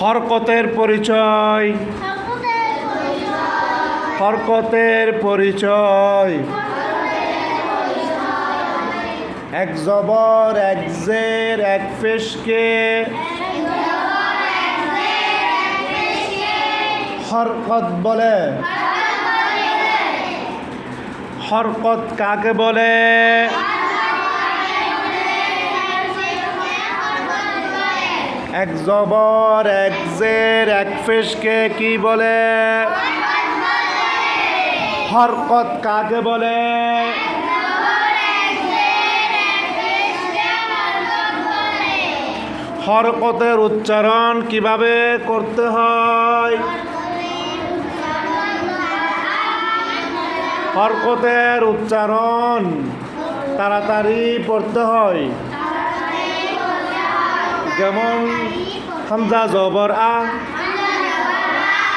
হরকতের পরিচয়। হরকতের পরিচয়। এক জবর, এক জের, এক ফেসকে। হরকত বলে। হরকত কাকে বলে? এক জবর, এক জের, এক ফেসকে কি বলে? হরকত কাকে বলে? হরকতের উচ্চারণ কীভাবে করতে হয়? হরকতের উচ্চারণ তাড়াতাড়ি পড়তে হয়। যেমন হামজা জবর আ,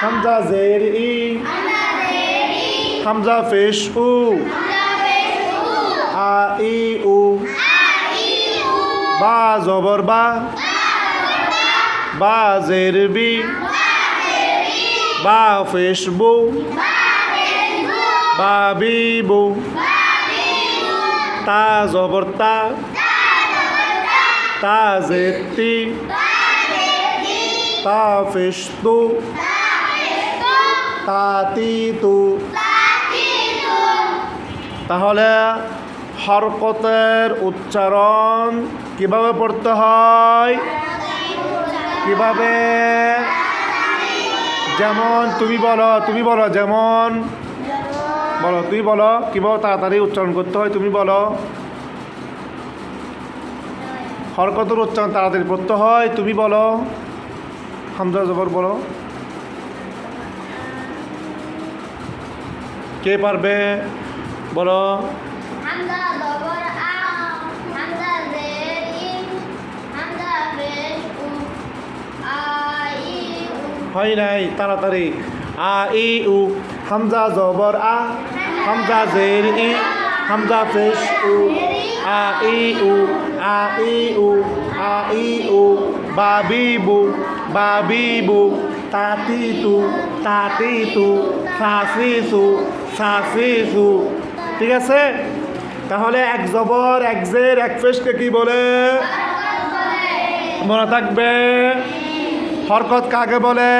হামজা জের ই, হামজা ফেশ উ, আ, ই, উ, বা জবর বা বা জের বি, বা ফেসবু বা বিবু তা জবর তা তা তা ফেসতু তা তিতু তাহলে হরকতের উচ্চারণ কীভাবে পড়তে হয়? কীভাবে? যেমন তুমি বলো তুমি বলো যেমন। বলো তুমি বলো কীভাবে তাড়াতাড়ি উচ্চারণ করতে হয় তুমি বলো। হরকতের উচ্চারণ তাড়াতাড়ি পড়তে হয়। তুমি বলো। হামজা জবর বলো। কে পারবে? বলো। হয় নাই তাড়াতাড়ি। আ ই উ। হামজা জবর আ হামজা জের ই হামজা ফেশ উ। আ ই উ আ ই উ আ ই উ বাবি বু বাবি বু তাতি তু তাতি তু সাসি সু ঠিক আছে? তাহলে এক জবর, এক জের, এক ফেসকে কি বলে? মনে থাকবে? হরকত কাকে বলে?